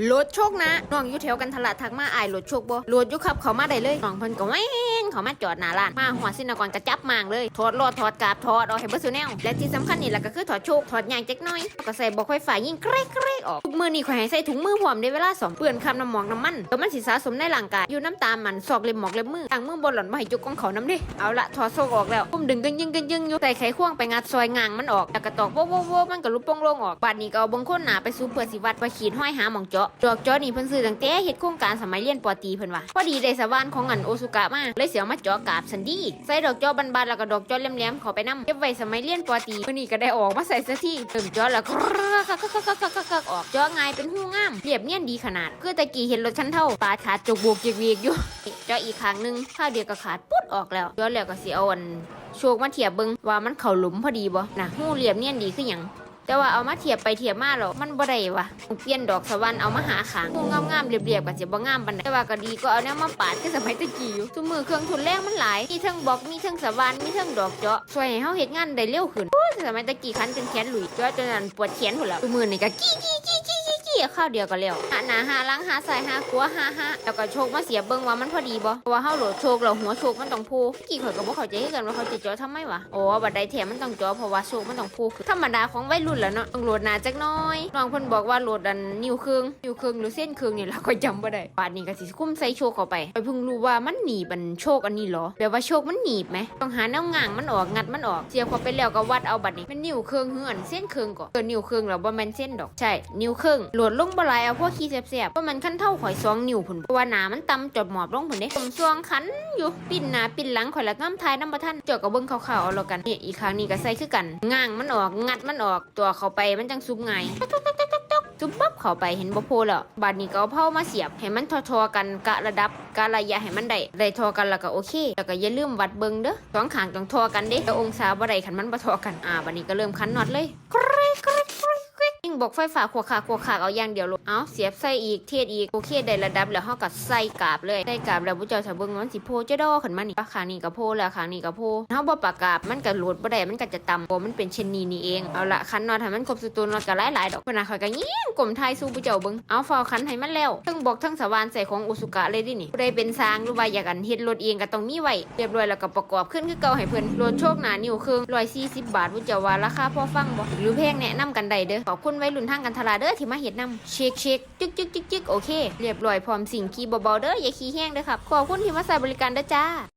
โหลดโชคนะน้องอยู่แถวกันทละทักมาอายโหลดโชคบ่โหลดอยู่ครับเขามาได้เลยน้องเพิ่นก็แว้งเขามาจอดหน้าร้านมาหัวสินกรกระจับมางเลยถอดรอดถอดกาบถอดเอาให้เบ่ซุแนวและที่สำคัญนี่ล่ะก็คือถอดโชคถอดยางจักหน่อยก็ใส่บอกไฟฟ้ายยิ่งเกรกเกรกออกทุกมือนี่ข่อยให้ใส่ถุงมือพร้อมในเวลาสองเปื้อนคำน้ำหมอกน้ำมันแล้วมันสิสะสมในร่างกายอยู่น้ำตามันซอกเล็บหมอกเล็บมือทางมือบนหล่อนมาให้จุกของเขาน้ำดิเอาละถอดโซ่ออกแล้วปุ่มดึงกันยิงกันยิงอยู่ใส่ไขควงไปงัดซอยงางมันออกแล้วก็ตอกโว้โว้มันก็ลุบโป่งลงออกบาดนี้ก็เอาเบงคนหนาไปสู่เพื่อสิวัดว่าขีดห้อยหาหมองเจาะดอกจาะนี่เพิ่นซื้อตั้งแต่เฮ็ดโครงการสมัยเรียนปอตีเพิ่นว่าพอดีได้สว่านของอันโอซุกะมาเลยเสียวมาจาะกาบสันดีใส่ดอกเจาะบานๆแล้วก็ดอกจาะแหลมๆข้าไปนำเก็บไว้สมัยเรียนปอตีเพิ่นนี่ก็ได้ออกมาใส่ซะที่เติมจาะแล้วก็ออกจาะง่ายเป็นหูงามเรียบเนียนดีขนาดคือตะกี้เห็นรถคันเท่าปลาขาดจกบวกเวียกอยู่จาะอีกครั้งนึงข้าวเดียวก็ขาดปุ๊ดออกแล้วจาะแล้วก็สิเอาอันโชคมาเทียบเบิ่งว่ามันเข้าหลุมพอดีบ่นะหูเรียบเนียนดีคือหยัง แต่ว่าเอามาเทียบไปเทียบมาหรอมันบ่ได้วะเปลี่ยนดอกสวรรค์เอามาหาขางงูงามๆเรียบๆกันเสิบ่งามบันไดแต่ว่าก็ดีก็เอาแนวมาปาดคือสมัยตะกี้อยู่ซุมือเครื่องทุนแรงมันหลายมีเทั้งบอกมีเทั้งสวรรค์มีเทั้งดอกเจาะช่วยให้เฮาเฮ็ดงานได้เร็วขึ้นโอ้สมัยตะกี้คันจนแขนหลุยเจาะจนนั้นปวดแขนหมดแล้วซุมือนี่ก็กี้กี้กี้กี้กี้กี้ ข้าวเดียวก็แล้วหาหนาหาหลังหาซ้ายหาขัวหาหาแล้วก็โชคมาเสียเบิ่งว่ามันพอดีบ่เพราะว่าเฮาโหลดโชคแล้วหัวโชคมันต้องพูกี่ข่อยก็บ่เข้าใจคือกันว่าเขาจะจาะทำไมวะโอ้บัดใดแถมมันต้องจาะเพราะว่าโชคมันต้องพูธรรมดาของวัยรุ่นแหล้วเนาะต้องโหลดหนาจักน้อยน้องเพิ่นบอกว่าโหลดอันนิ้วครึ่งนิ้วครึ่งหรือเส้นครึ่งนี่ล่ะก็จำบ่ได้บาดนี้ก็สิคุ้มใส่โชคเข้าไปไปเพิ่งรู้ว่ามันหนีบันโชคอันนี้เหรอแปลว่าโชคมันหนีบไหมต้องหาแนวง่างมันออกงัดมันออกเสียบเข้าไปแล้วก็วัดเอาบัดนี้เป็นนิ้วครึ่งเหือนเส้นครึ่งก่อนเกินนิ้วครึ่งแล้วบ่แม่นเส้นดอกใช่นิ้วครึ่งโหลดลงบ่หลายเอาพวกขี้แสบๆเพราะมันขั้นเท่าข่อยสองนิ้วพุ่นเพราะว่าหนามันตำจดหมอบลงพุ่นเด้ผมสวงคันอยู่ปิ้นหน้าปิ้นหลังข่อยละงามทายน้ำบ่ทันเจาะกับเบิ่งขาวๆเอาแล้วกันนี่อีกครั้งนี้ก็ใส่คือกันง่างมันออกงัดมันออกตัวเข้าไปมันจังซุบง่ายจุ๊บปั๊บเข้าไปเห็นบ่โพแล้วบาดนี้ก็เอาเผามาเสียบให้มันทอๆกันกะระดับกะระยะให้มันได้ได้ทอกันแล้วก็โอเคแล้วก็อย่าลืมวัดเบิ่งเด้อสองข้างต้องทอกันเด้แต่องศาบ่ได้คันมันบ่ทอกันอ่าบาดนี้ก็เริ่มคันน็อตเลยกริ๊กกริ๊ก บอกไฟฟ้าขวขาขวขาเอาอย่างเดียวลูกเอาเสียบใส่อีกเทียดอีกโอเคได้ระดับแล้วเฮาก็ใส่กาบเลยใส่กาบแล้วผู้เจ้าถ้าเบิ่งมันสิโพจะดอขึ้นมานี่ขานี้ก็โพแล้วขานี้ก็โพเฮาบ่ปากกาบมันก็โหลุดบ่ได้มันก็จะต่ำบ่มันเป็นเช่นนี้นี่เองเอาละคันนอตให้มันครบสุดตัวนอตก็หลายๆดอกเพิ่นน่ะข่อยก็ยิงกลมทายสู้ผู้เจ้าเบิ่งเอาฟาวคันให้มันแล้วทั้งบอกทั้งสว่านใส่ของอุสุกะเลยดินี่ผู้ใดเป็นสร้างหรือว่าอยากอันเฮ็ดรถเองก็ต้องมีไว้เรียบร้อยแล้วก็ประกอบขึ้นคือเก่าให้เพิ่นรถโชคหนานิ้วครึ่ง140 บาทผู้เจ้าว่าราคาพอฟังบ่หรือแพงแนะนำกันได้เด้อขอบคุณไว้รุ่นทางกันทลาเด้อที่มาเห็ดนํเช็คเช็คจึกจึกจึกจึกโอเค เรียบร้อยพร้อมสิ่งขี่เบาๆเด้ออย่าขี่แห้งเด้อครับขอบคุณที่มาใช้บริการเด้อจ้า